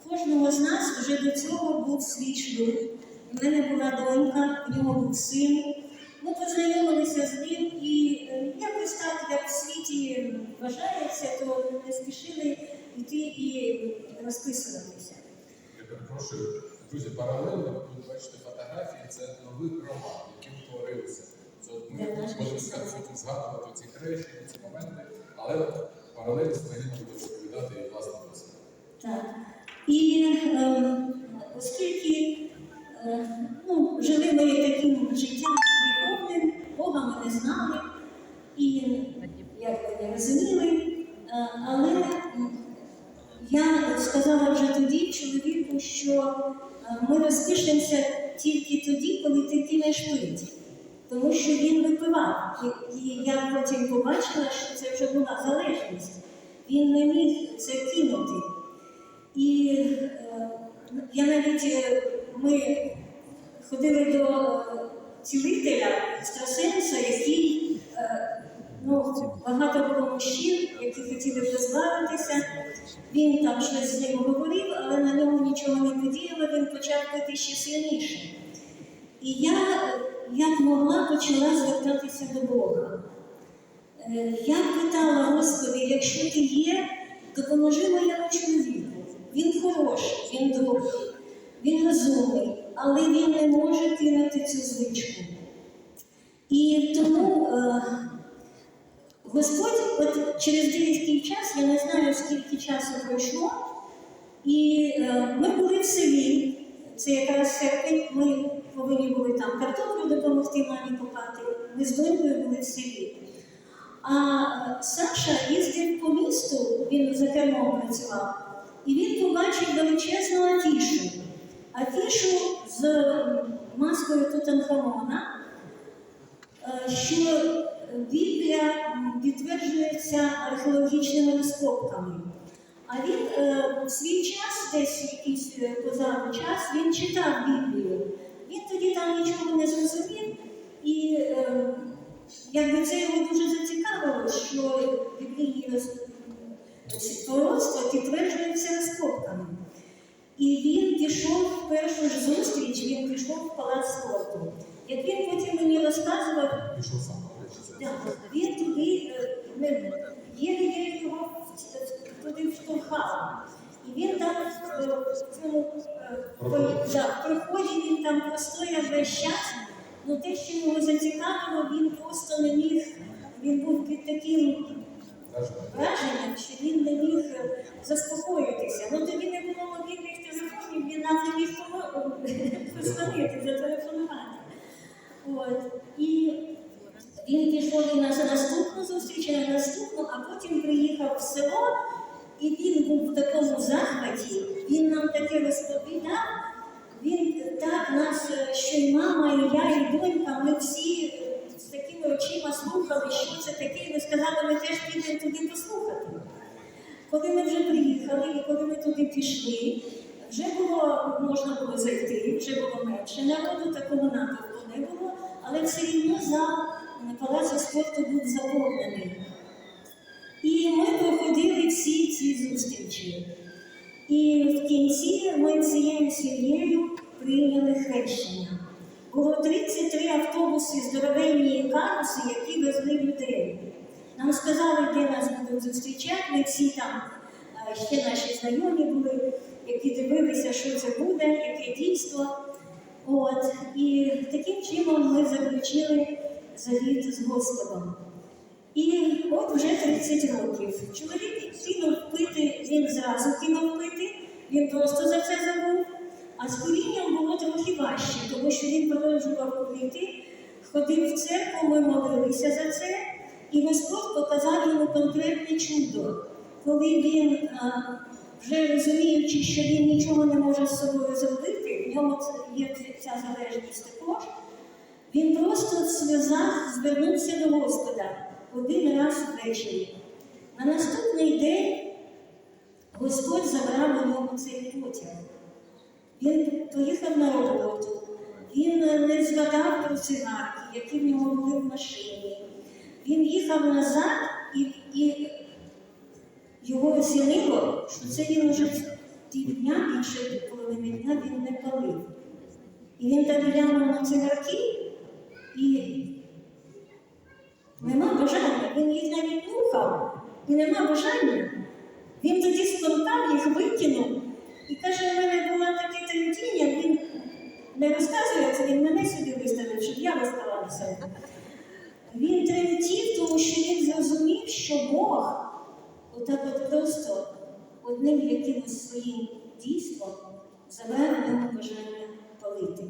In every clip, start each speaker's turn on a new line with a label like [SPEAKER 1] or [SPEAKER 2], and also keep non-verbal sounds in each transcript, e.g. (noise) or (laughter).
[SPEAKER 1] в кожного з нас вже до цього був свій шлюб. У мене була донька, у нього був син. Ми познайомилися з ним і е, якось так, як в світі вважається, то не спішили йти і розписуватися.
[SPEAKER 2] Я перепрошую, друзі, паралельно ви бачите фотографії, це нових роман, які утворилися. Це ми будемо згадувати ці речі, ці моменти, але паралельно буде розповідати.
[SPEAKER 1] Так. І е, оскільки е, ну, жили ми таким життям гріховним, Бога ми не знали і як не розуміли, е, але я сказала вже тоді чоловіку, що е, ми розпишемося тільки тоді, коли ти кинеш пити. Тому що він випивав. І я потім побачила, що це вже була залежність. Він не міг це кинути. І е, я навіть е, ми ходили до цілителя екстрасенса, який е, ну, багато було мужчин, які хотіли позбавитися. Він там щось з ним говорив, але на ньому нічого не подіяло, він почав пити ще сильніше. І я, як могла, почала звертатися до Бога. Я питала Господи, якщо ти є, допоможи моєму чоловіку. Він хороший, він добрий, він розумний, але він не може кинути цю звичку. І тому е, Господь, от через деякий час, я не знаю, скільки часу пройшло, і е, ми були в селі, це якраз серпень, ми повинні були там картоплю допомогти мамі копати. Ми з донькою були в селі. А е, Саша їздив по місту, він за кермом працював, і він побачив величезну афішу. Афішу з маскою Тутанхамона, е, що Біблія підтверджується археологічними розкопками. А він е, в свій час, десь якийсь е, позаду час, він читав Біблію. Він тоді там нічого не зрозумів, і е, якби це його дуже зацікавило, що біблійні пророцтва підтверджуються розкопками. І він пішов в першу ж зустріч, він пішов в палац спорту. Як він потім мені розказував,
[SPEAKER 2] Пішов сам,
[SPEAKER 1] так, він туди е, не єлі-єлі його в- туди вштовхав. І він там е, в цьому е,
[SPEAKER 2] Проході.
[SPEAKER 1] він там простояв весь час. Ну те, що його зацікавило, він просто не міг, він був під таким
[SPEAKER 2] Враження.
[SPEAKER 1] враженням, що він не міг е, заспокоїтися. Ну тоді не було мобільних телефонів, він нам не міг (laughs) позвонити, зателефонувати. От. І він пішов і на наступну зустріч, на наступну, а потім приїхав в село, і він був в такому захваті, він нам таке розповідав. Він так нас, е, що й мама, і я, і донька, ми всі з такими очима слухали, що це таке, ми сказали, ми теж підемо. Коли ми вже приїхали і коли ми туди пішли, вже було можна було зайти, вже було менше народу, такого натовпу не було, але все рівно зал палацу спорту був заповнений. І ми проходили всі ці зустрічі. І в кінці ми цією сім'єю прийняли хрещення. Було 33 автобуси здоровенні каруси, які везли людей. Нам сказали, де нас будуть зустрічати. Ми всі там е, ще наші знайомі були, які дивилися, що це буде, яке дійство. От. І таким чином ми заключили завіт з Господом. І от вже 30 років. Чоловік кинув пити, він зразу кинув пити, він просто за це забув. А з корінням було трохи важче, тому що він продовжував пити, ходив в церкву, ми молилися за це, і Господь показав йому конкретне чудо, коли він, вже розуміючи, що він нічого не може з собою зробити, в ньому є ця залежність також. Він просто в сльозах звернувся до Господа один раз ввечері. На наступний день Господь забрав у нього цей потяг. Він поїхав на роботу, він е, не згадав про цигарки, які в нього були в машині. Він їхав назад і, і його осінило, що це він уже півдня, більше половини дня він не палив. І він так глянув на цигарки і нема бажання, він їх навіть нюхав, і нема бажання. Він тоді спонтав їх викинув і каже, в мене було таке тремтіння, він не розказує це, він мене сюди виставив, щоб я розказала до себе. Він тремтів, тому що він зрозумів, що Бог отак от просто одним якимось своїм дійством йому бажання палити.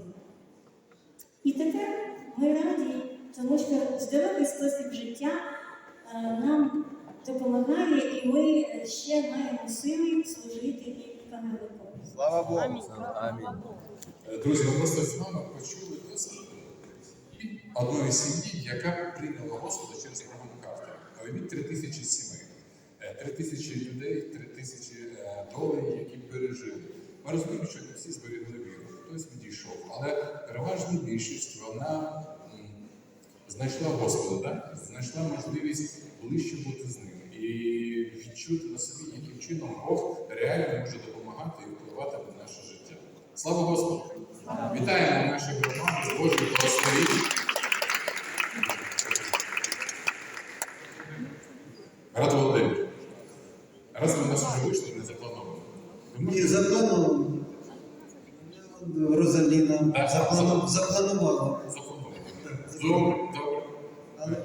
[SPEAKER 1] І тепер ми раді, тому що здоровий спосіб життя е, нам допомагає, і ми ще маємо сили служити і кам'янику.
[SPEAKER 3] Слава Богу.
[SPEAKER 4] Амінь.
[SPEAKER 2] Друзі, ми просто з вами почули досвід одної сім'ї, яка прийняла Господа через програму Картера. Уявіть три тисячі сімей, е, три тисячі людей, три тисячі е, доларів, які пережили. Ми розуміємо, що не всі зберігли віру, хтось відійшов, але переважна більшість вона знайшла Господа, да? знайшла можливість ближче бути з ним і відчути на собі, яким чином Бог реально може допомагати і впливати на наше життя. Слава Господу! Вітаємо нашу громаду з Божим благословенням. Добре, добре.
[SPEAKER 3] Але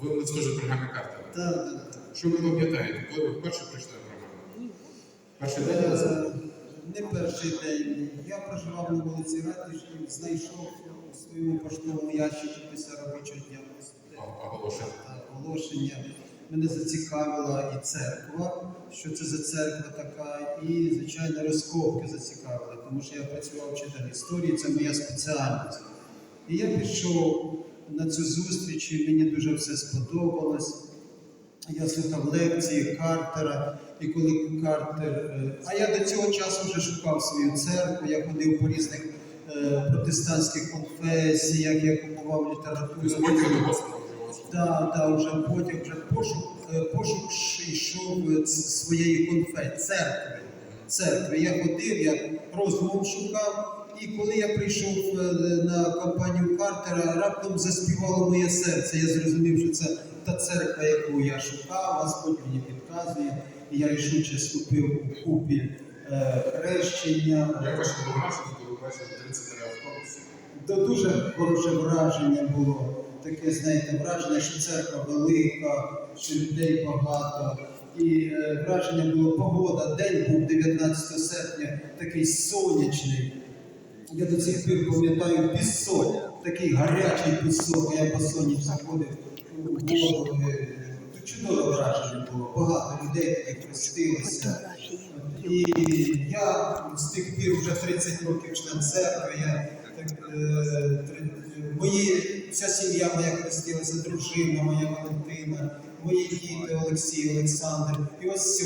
[SPEAKER 2] Ви не скажете програмі карта.
[SPEAKER 3] та, та,
[SPEAKER 2] Що ви пам'ятаєте, коли ви вперше прийшли на програму? Перший день
[SPEAKER 3] не перший день. Я проживав на вулиці Ратишів, знайшов у своєму поштовому ящику після робочого дня
[SPEAKER 2] оголошення.
[SPEAKER 3] оголошення. Мене зацікавила і церква, що це за церква така, і, звичайно, розкопки зацікавили, тому що я працював вчителем історії, це моя спеціальність. І я пішов на цю зустріч, і мені дуже все сподобалось. Я слухав лекції Картера, і коли Картер. е, А я до цього часу вже шукав свою церкву, я ходив по різних е, протестантських конфесіях, я купував літературу.
[SPEAKER 2] Ви сподівали до Господа вже.
[SPEAKER 3] Так, так, потім вже пошук, е, пошук йшов своєї конфе, церкви. Церкви. Я ходив, я розумом шукав. І коли я прийшов е, на кампанію Картера, раптом заспівало моє серце. Я зрозумів, що це та церква, яку я шукав, Господь мені підказує. І я рішуче вступив у купіль е, хрещення.
[SPEAKER 2] Як ваше було враження, коли ви бачили 33 автобуси?
[SPEAKER 3] То дуже хороше враження було. Таке, знаєте, враження, що церква велика, що людей багато. І е, враження було погода. День був 19 серпня, такий сонячний. Я до цих пір пам'ятаю пісок, такий гарячий пісок. Я по соні заходив у воду. е, Тут чудове враження було. Багато людей таких хрестилося. І я з тих пір вже 30 років член церкви. Я, так, е, мої, вся сім'я моя хрестилася, дружина моя Валентина, мої діти Олексій, Олександр. І ось